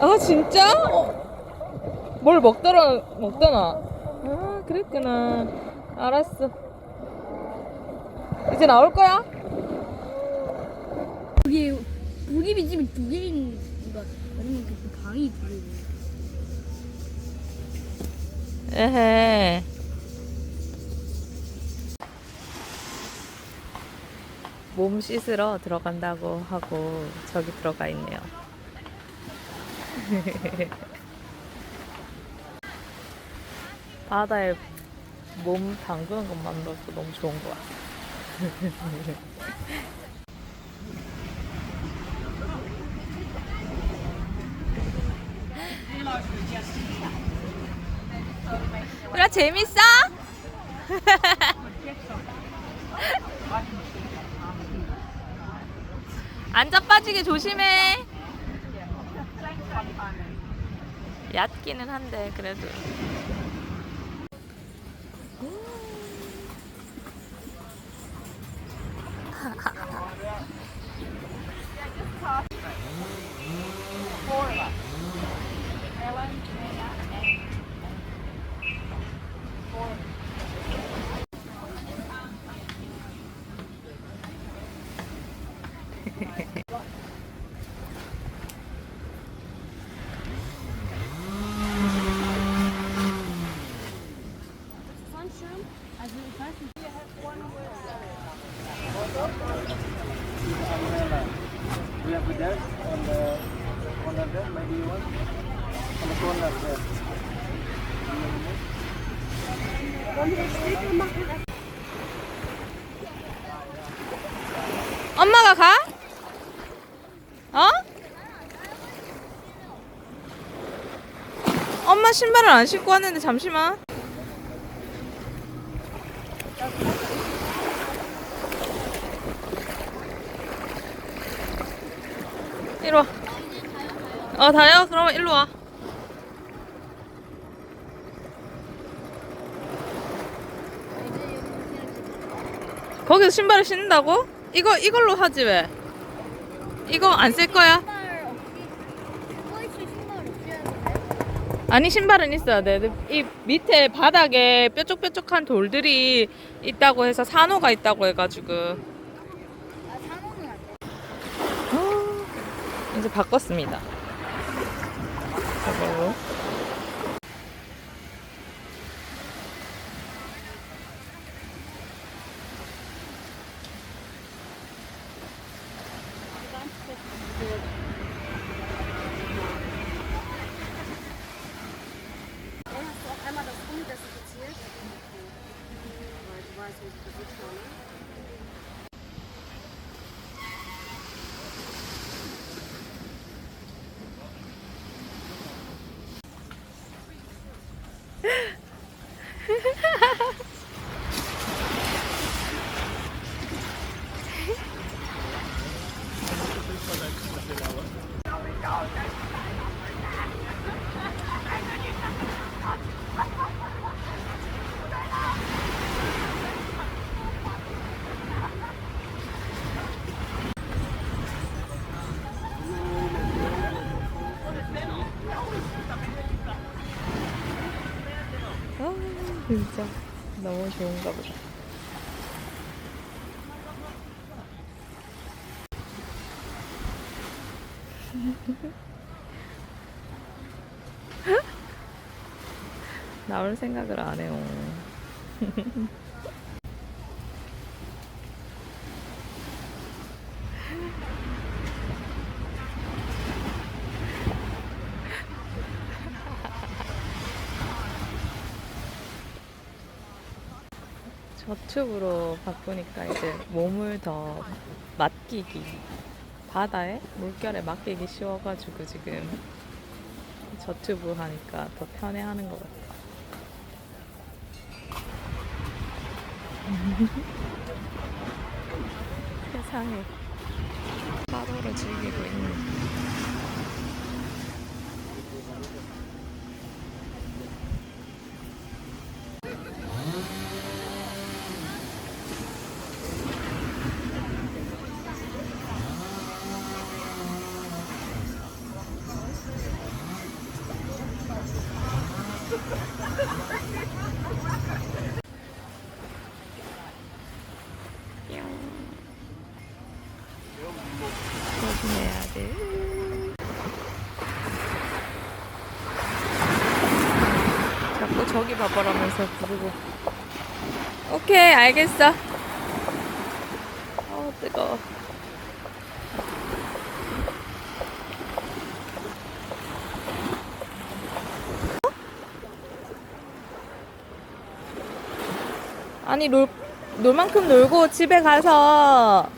아 진짜? 어. 뭘 먹더라 먹더나? 아 그랬구나. 알았어. 이제 나올 거야? 그게 우리 집이 두 개인 것 아니면 그 방이 두 개. 에헤. 몸 씻으러 들어간다고 하고 저기 들어가 있네요. 바다에 몸 담그는 것만으로도 너무 좋은 것 같아. 그래 재밌어? 앉아 빠지게 조심해. 얕기는 한데 그래도. 엄마가 가? 어? 엄마 신발을 안 신고 왔는데 잠시만. 이리 와. 어, 다요? 그러면 일로 와. 거기서 신발을 신는다고? 이거 이걸로 하지 왜? 이거 안 쓸 거야? 아니 신발은 있어야 돼. 이 밑에 바닥에 뾰족뾰족한 돌들이 있다고 해서 산호가 있다고 해가지고 아 산호는 안 돼. 어, 이제 바꿨습니다. 저걸로. 진짜 너무 좋은가 보다. 나올 생각을 안 해요. 저축으로 바꾸니까 이제 몸을 더 맡기기 바다에 물결에 맡기기 쉬워가지고 지금 저튜브 하니까 더 편해하는 것 같아. 세상에 파도를 즐기고 있는. 조심해야 돼. 자꾸 저기 봐봐라면서 부르고. 오케이, 알겠어. 어, 뜨거워. 아니, 놀, 놀 만큼 놀고 집에 가서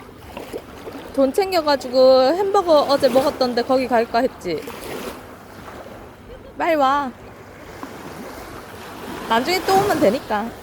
돈 챙겨가지고 햄버거 어제 먹었던데 거기 갈까 했지. 빨리 와. 나중에 또 오면 되니까.